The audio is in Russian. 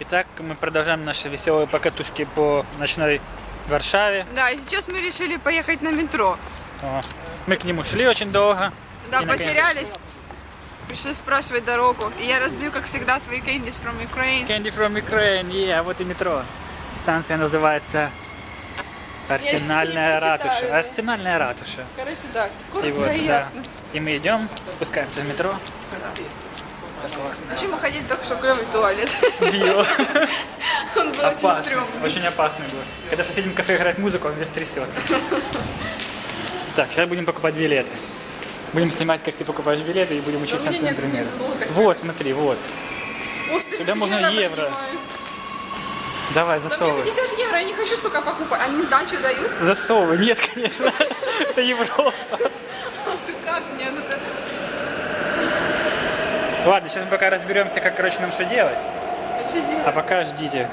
Итак, мы продолжаем наши веселые покатушки по ночной Варшаве. Да, и сейчас мы решили поехать на метро. О, Мы к нему шли очень долго. Да, И, потерялись. Пришли спрашивать дорогу. И я раздаю, как всегда, свои candies from Ukraine. Candy from Ukraine, yeah, вот и метро. Станция называется Арсенальная ратуша. да. Арсенальная ратуша. Короче, да, И коротко вот, и да. ясно. И мы идем, спускаемся в метро. Все классно. Почему ходить только что в клевый туалет? Био. Он был очень Опасный. стрёмный. Очень опасный был. Когда в соседнем кафе играет музыку, он весь трясется. Так, сейчас будем покупать билеты. Будем снимать, как ты покупаешь билеты, и будем учиться на примеру. Вот, смотри, вот. Сюда можно евро. принимаю. Давай, засовывай. 50 евро, я не хочу столько покупать. Они сдачу дают? Засовывай. Нет, конечно. Это Европа. Ты как мне? Ну ты... Ладно, сейчас мы пока разберемся, как, короче, нам что делать. А что делать? А пока ждите.